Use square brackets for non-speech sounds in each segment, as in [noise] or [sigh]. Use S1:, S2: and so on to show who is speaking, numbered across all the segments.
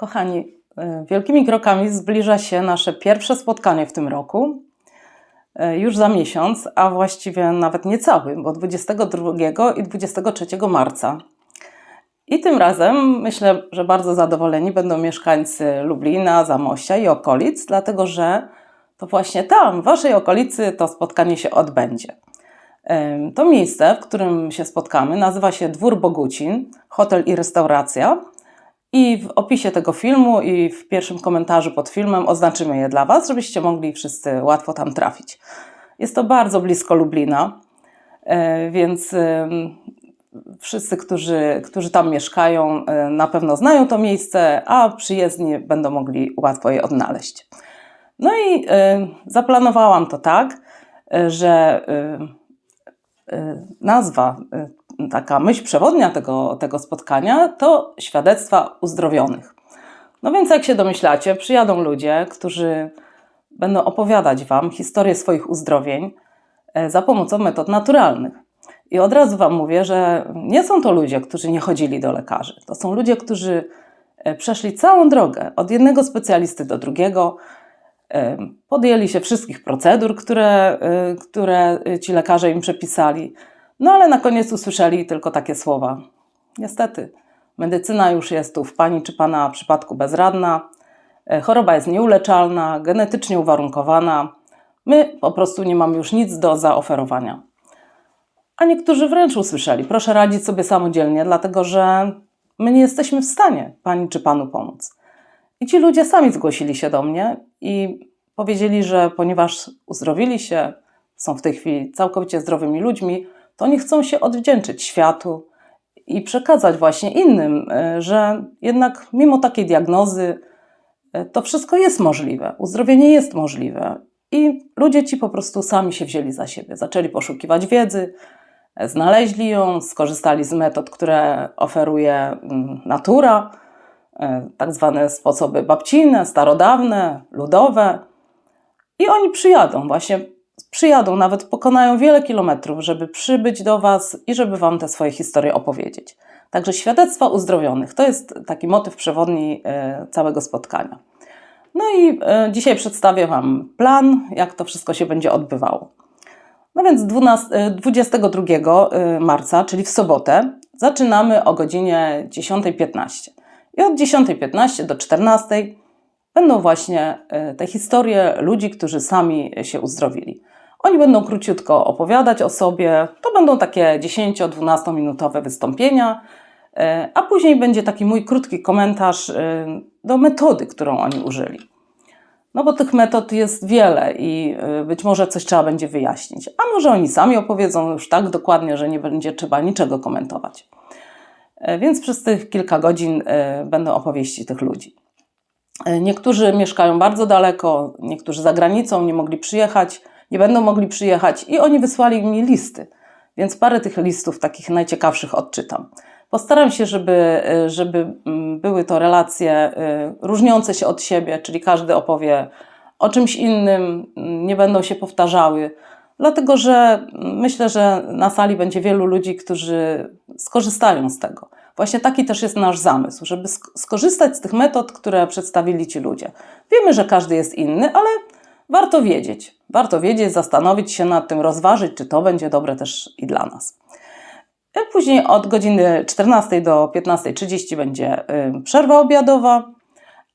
S1: Kochani, e, wielkimi krokami zbliża się nasze pierwsze spotkanie w tym roku. E, Już za miesiąc, a właściwie nawet niecały, bo 22 i 23 marca. I tym razem myślę, że bardzo zadowoleni będą mieszkańcy Lublina, Zamościa i okolic, dlatego że to właśnie tam, w Waszej okolicy, to spotkanie się odbędzie. Em, To miejsce, w którym się spotkamy, nazywa się Dwór Bogucin, hotel i restauracja. I w opisie tego filmu i w pierwszym komentarzu pod filmem oznaczymy je dla Was, żebyście mogli wszyscy łatwo tam trafić. Jest to bardzo blisko Lublina, e, więc wszyscy, którzy, którzy tam mieszkają, e, na pewno znają to miejsce, a przyjezdni będą mogli łatwo je odnaleźć. No i e, zaplanowałam to tak, że nazwa, taka myśl przewodnia tego, tego spotkania to świadectwa uzdrowionych. No więc jak się domyślacie, przyjadą ludzie, którzy będą opowiadać Wam historię swoich uzdrowień e, za pomocą metod naturalnych. I od razu Wam mówię, że nie są to ludzie, którzy nie chodzili do lekarzy. To są ludzie, którzy e, przeszli całą drogę od jednego specjalisty do drugiego, e, podjęli się wszystkich procedur, które, które ci lekarze im przepisali, no ale na koniec usłyszeli tylko takie słowa. Niestety, medycyna już jest tu w pani czy pana przypadku bezradna, e, choroba jest nieuleczalna, genetycznie uwarunkowana, my po prostu nie mamy już nic do zaoferowania. A niektórzy wręcz usłyszeli, proszę radzić sobie samodzielnie, dlatego że my nie jesteśmy w stanie pani czy panu pomóc. I ci ludzie sami zgłosili się do mnie i powiedzieli, że ponieważ uzdrowili się, są w tej chwili całkowicie zdrowymi ludźmi, to oni chcą się odwdzięczyć światu i przekazać właśnie innym, e, że jednak mimo takiej diagnozy e, to wszystko jest możliwe, uzdrowienie jest możliwe. I ludzie ci po prostu sami się wzięli za siebie, zaczęli poszukiwać wiedzy, e, znaleźli ją, skorzystali z metod, które oferuje mm, natura, tak zwane sposoby babcine, starodawne, ludowe. I oni przyjadą, właśnie przyjadą, nawet pokonają wiele kilometrów, żeby przybyć do Was i żeby Wam te swoje historie opowiedzieć. Także świadectwa uzdrowionych to jest taki motyw przewodni e, całego spotkania. No i e, dzisiaj przedstawię Wam plan, jak to wszystko się będzie odbywało. No więc 12, e, 22 e, marca, czyli w sobotę, zaczynamy o godzinie 10.15. I od 10.15 do 14.00 będą właśnie te historie ludzi, którzy sami się uzdrowili. Oni będą króciutko opowiadać o sobie, to będą takie 10-12 minutowe wystąpienia, e, a później będzie taki mój krótki komentarz e, do metody, którą oni użyli. No bo tych metod jest wiele i e, być może coś trzeba będzie wyjaśnić, a może oni sami opowiedzą już tak dokładnie, że nie będzie trzeba niczego komentować. Więc przez tych kilka godzin będą opowieści tych ludzi. Niektórzy mieszkają bardzo daleko, niektórzy za granicą, nie mogli przyjechać, nie będą mogli przyjechać i oni wysłali mi listy, więc parę tych listów, takich najciekawszych, odczytam. Postaram się, żeby, e, żeby mm, były to relacje e, różniące się od siebie, czyli każdy opowie o czymś innym, mm, nie będą się powtarzały, dlatego że mm, myślę, że na sali będzie wielu ludzi, którzy skorzystają z tego. Właśnie taki też jest nasz zamysł, żeby sk- skorzystać z tych metod, które przedstawili ci ludzie. Wiemy, że każdy jest inny, ale warto wiedzieć. Warto wiedzieć, zastanowić się nad tym, rozważyć, czy to będzie dobre też i dla nas. I Później od godziny 14 do 15.30 będzie y, przerwa obiadowa,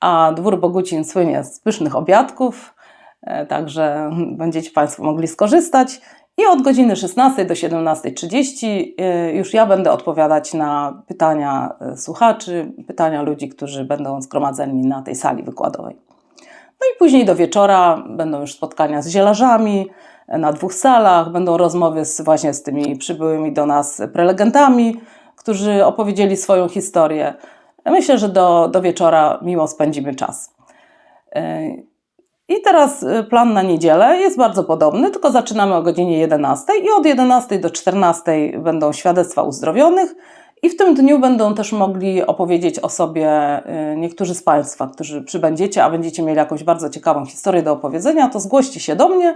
S1: a dwór Bogucin słynie z pysznych obiadków, e, także będziecie Państwo mogli skorzystać. I od godziny 16 do 17.30 y, już ja będę odpowiadać na pytania y, słuchaczy, pytania ludzi, którzy będą zgromadzeni na tej sali wykładowej. No i później do wieczora będą już spotkania z zielarzami e, na dwóch salach, będą rozmowy z, właśnie z tymi przybyłymi do nas prelegentami, którzy opowiedzieli swoją historię. Myślę, że do, do wieczora miło spędzimy czas. E, I teraz e, plan na niedzielę jest bardzo podobny, tylko zaczynamy o godzinie 11 i od 11 do 14 będą świadectwa uzdrowionych i w tym dniu będą też mogli opowiedzieć o sobie y, niektórzy z Państwa, którzy przybędziecie, a będziecie mieli jakąś bardzo ciekawą historię do opowiedzenia, to zgłoście się do mnie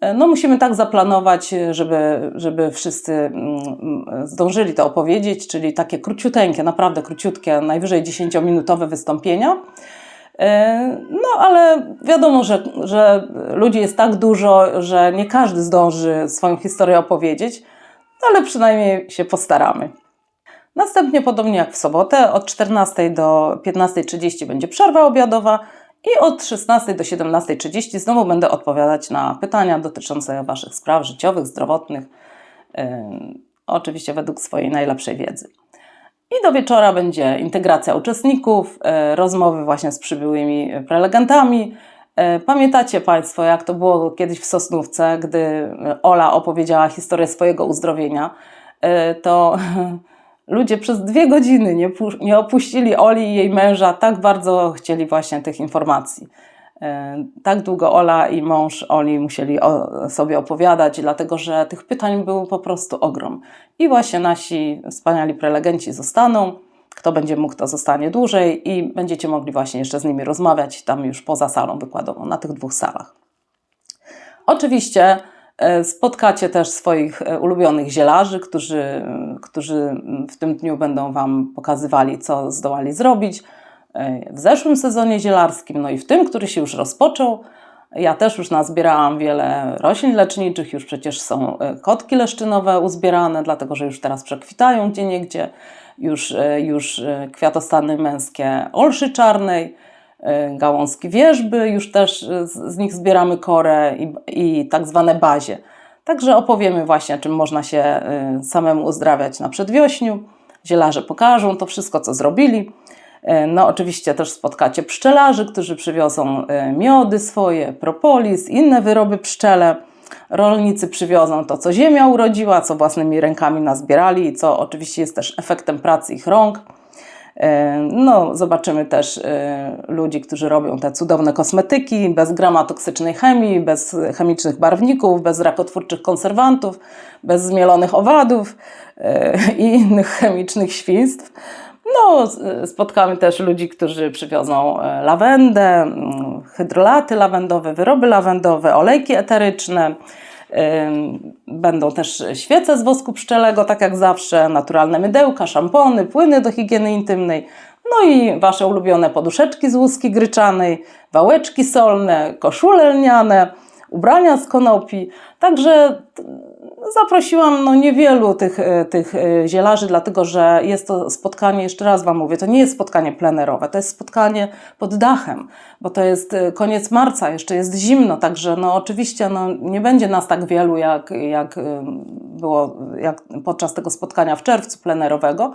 S1: E, No musimy tak zaplanować, żeby, żeby wszyscy mm, mm, zdążyli to opowiedzieć, czyli takie króciuteńkie, naprawdę króciutkie, najwyżej 10-minutowe wystąpienia. E, No ale wiadomo, że, że ludzi jest tak dużo, że nie każdy zdąży swoją historię opowiedzieć, ale przynajmniej się postaramy. Następnie, podobnie jak w sobotę, od 14 do 15.30 będzie przerwa obiadowa i od 16 do 17.30 znowu będę odpowiadać na pytania dotyczące Waszych spraw życiowych, zdrowotnych, yy, oczywiście według swojej najlepszej wiedzy. I do wieczora będzie integracja uczestników, yy, rozmowy właśnie z przybyłymi prelegentami. Yy, Pamiętacie Państwo, jak to było kiedyś w Sosnówce, gdy Ola opowiedziała historię swojego uzdrowienia, yy, to [laughs] ludzie przez dwie godziny nie, nie opuścili Oli i jej męża, tak bardzo chcieli właśnie tych informacji. E, Tak długo Ola i mąż Oli musieli o, sobie opowiadać, dlatego że tych pytań był po prostu ogrom. I właśnie nasi wspaniali prelegenci zostaną. Kto będzie mógł, to zostanie dłużej i będziecie mogli właśnie jeszcze z nimi rozmawiać tam już poza salą wykładową, na tych dwóch salach. Oczywiście spotkacie też swoich e, ulubionych zielarzy, którzy, którzy w tym dniu będą Wam pokazywali, co zdołali zrobić e, w zeszłym sezonie zielarskim, no i w tym, który się już rozpoczął. Ja też już nazbierałam wiele roślin leczniczych, już przecież są e, kotki leszczynowe uzbierane, dlatego że już teraz przekwitają gdzie niegdzie, już, e, już e, kwiatostany męskie olszy czarnej, e, gałązki wierzby, już też e, z, z nich zbieramy korę i, i tak zwane bazie. Także opowiemy właśnie, czym można się e, samemu uzdrawiać na przedwiośniu. Zielarze pokażą to wszystko, co zrobili. E, No, oczywiście też spotkacie pszczelarzy, którzy przywiozą e, miody swoje, propolis, inne wyroby pszczele. Rolnicy przywiozą to, co ziemia urodziła, co własnymi rękami nazbierali co oczywiście jest też efektem pracy ich rąk. E, No, zobaczymy też e, ludzi, którzy robią te cudowne kosmetyki bez grama toksycznej chemii, bez chemicznych barwników, bez rakotwórczych konserwantów, bez zmielonych owadów e, i innych chemicznych świństw. No, spotkamy też ludzi, którzy przywiozą lawendę, mm, hydrolaty lawendowe, wyroby lawendowe, olejki eteryczne. Będą też świece z wosku pszczelego, tak jak zawsze, naturalne mydełka, szampony, płyny do higieny intymnej, no i Wasze ulubione poduszeczki z łuski gryczanej, wałeczki solne, koszule lniane, ubrania z konopi. Także zaprosiłam no, niewielu tych, e, tych e, zielarzy, dlatego że jest to spotkanie, jeszcze raz Wam mówię, to nie jest spotkanie plenerowe, to jest spotkanie pod dachem, bo to jest e, koniec marca, jeszcze jest zimno, także no, oczywiście no, nie będzie nas tak wielu, jak, jak było jak podczas tego spotkania w czerwcu plenerowego.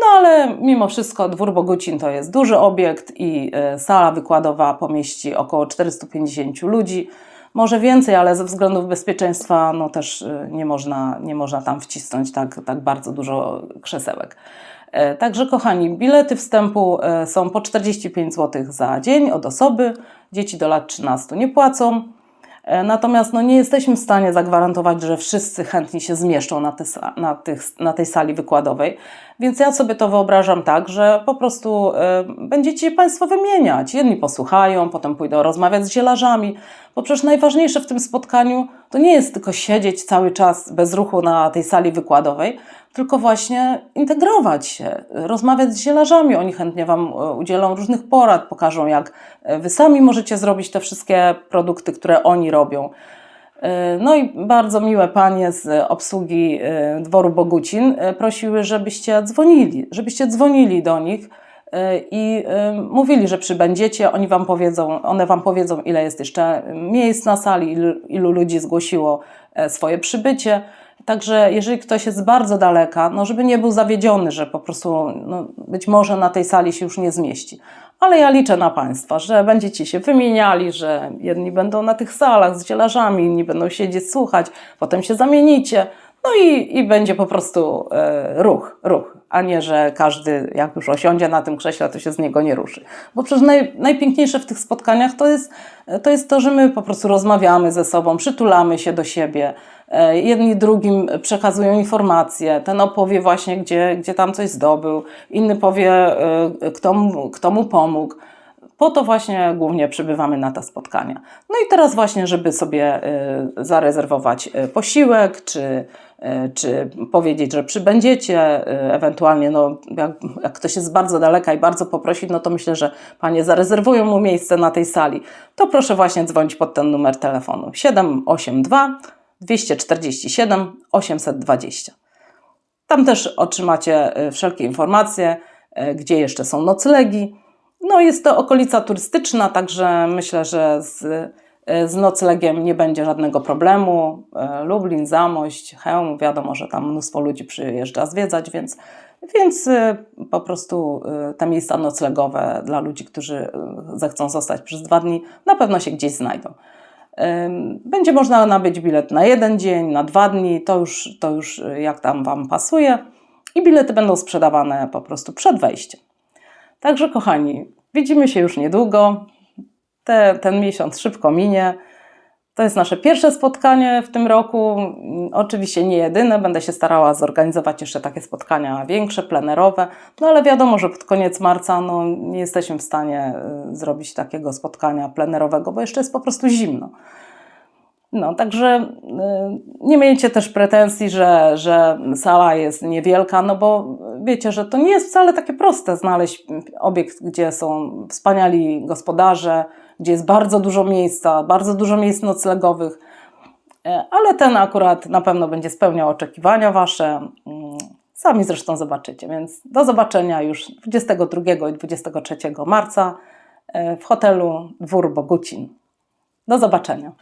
S1: No ale mimo wszystko dwór Bogucin to jest duży obiekt i sala wykładowa pomieści około 450 ludzi. Może więcej, ale ze względów bezpieczeństwa no też e, nie można, nie można tam wcisnąć tak, tak bardzo dużo krzesełek. E, Także kochani, bilety wstępu e, są po 45 zł za dzień od osoby. Dzieci do lat 13 nie płacą. E, Natomiast no, nie jesteśmy w stanie zagwarantować, że wszyscy chętni się zmieszczą na, te, na, tych, na tej sali wykładowej, więc ja sobie to wyobrażam tak, że po prostu e, będziecie Państwo wymieniać. Jedni posłuchają, potem pójdą rozmawiać z zielarzami, bo przecież najważniejsze w tym spotkaniu to nie jest tylko siedzieć cały czas bez ruchu na tej sali wykładowej, tylko właśnie integrować się, rozmawiać z zielarzami. Oni chętnie Wam e, udzielą różnych porad, pokażą, jak e, Wy sami możecie zrobić te wszystkie produkty, które oni robią. E, No i bardzo miłe panie z obsługi dworu Bogucin prosiły, żebyście dzwonili, żebyście dzwonili do nich i e, mówili, że przybędziecie, oni wam powiedzą, one wam powiedzą, ile jest jeszcze miejsc na sali, ilu, ilu ludzi zgłosiło e, swoje przybycie. Także jeżeli ktoś jest bardzo daleka, no żeby nie był zawiedziony, że po prostu no, być może na tej sali się już nie zmieści. Ale ja liczę na Państwa, że będziecie się wymieniali, że jedni będą na tych salach z zielarzami, inni będą siedzieć, słuchać, potem się zamienicie. No i, i będzie po prostu e, ruch, ruch, a nie, że każdy jak już osiądzie na tym krześle, to się z niego nie ruszy. Bo przecież naj, najpiękniejsze w tych spotkaniach to jest, to jest to, że my po prostu rozmawiamy ze sobą, przytulamy się do siebie, e, jedni drugim przekazują informacje, ten opowie właśnie, gdzie, gdzie tam coś zdobył, inny powie, e, kto kto mu pomógł Po to właśnie głównie przybywamy na te spotkania. No i teraz właśnie, żeby sobie y, zarezerwować y, posiłek, czy, y, czy powiedzieć, że przybędziecie, ewentualnie no, jak, jak ktoś jest bardzo daleka i bardzo poprosi, no to myślę, że panie zarezerwują mu miejsce na tej sali. To proszę właśnie dzwonić pod ten numer telefonu 782 247 820. Tam też otrzymacie wszelkie informacje, gdzie jeszcze są noclegi. No jest to okolica turystyczna, także myślę, że z, z noclegiem nie będzie żadnego problemu. Y, Lublin, Zamość, Chełm, wiadomo, że tam mnóstwo ludzi przyjeżdża zwiedzać, więc, więc y, po prostu y, te miejsca noclegowe dla ludzi, którzy zechcą zostać przez dwa dni, na pewno się gdzieś znajdą. Będzie można nabyć bilet na jeden dzień, na dwa dni, to już, to już jak tam Wam pasuje. I bilety będą sprzedawane po prostu przed wejściem. Także, kochani, widzimy się już niedługo. Te, ten miesiąc szybko minie. To jest nasze pierwsze spotkanie w tym roku. Oczywiście nie jedyne, będę się starała zorganizować jeszcze takie spotkania większe, plenerowe, no ale wiadomo, że pod koniec marca no, nie jesteśmy w stanie y, zrobić takiego spotkania plenerowego, bo jeszcze jest po prostu zimno. No, także y, nie miejcie też pretensji, że, że sala jest niewielka, no bo wiecie, że to nie jest wcale takie proste znaleźć obiekt, gdzie są wspaniali gospodarze, gdzie jest bardzo dużo miejsca, bardzo dużo miejsc noclegowych, E, ale ten akurat na pewno będzie spełniał oczekiwania Wasze. Mm, Sami zresztą zobaczycie, więc do zobaczenia już 22 i 23 marca e, w hotelu Dwór Bogucin. Do zobaczenia.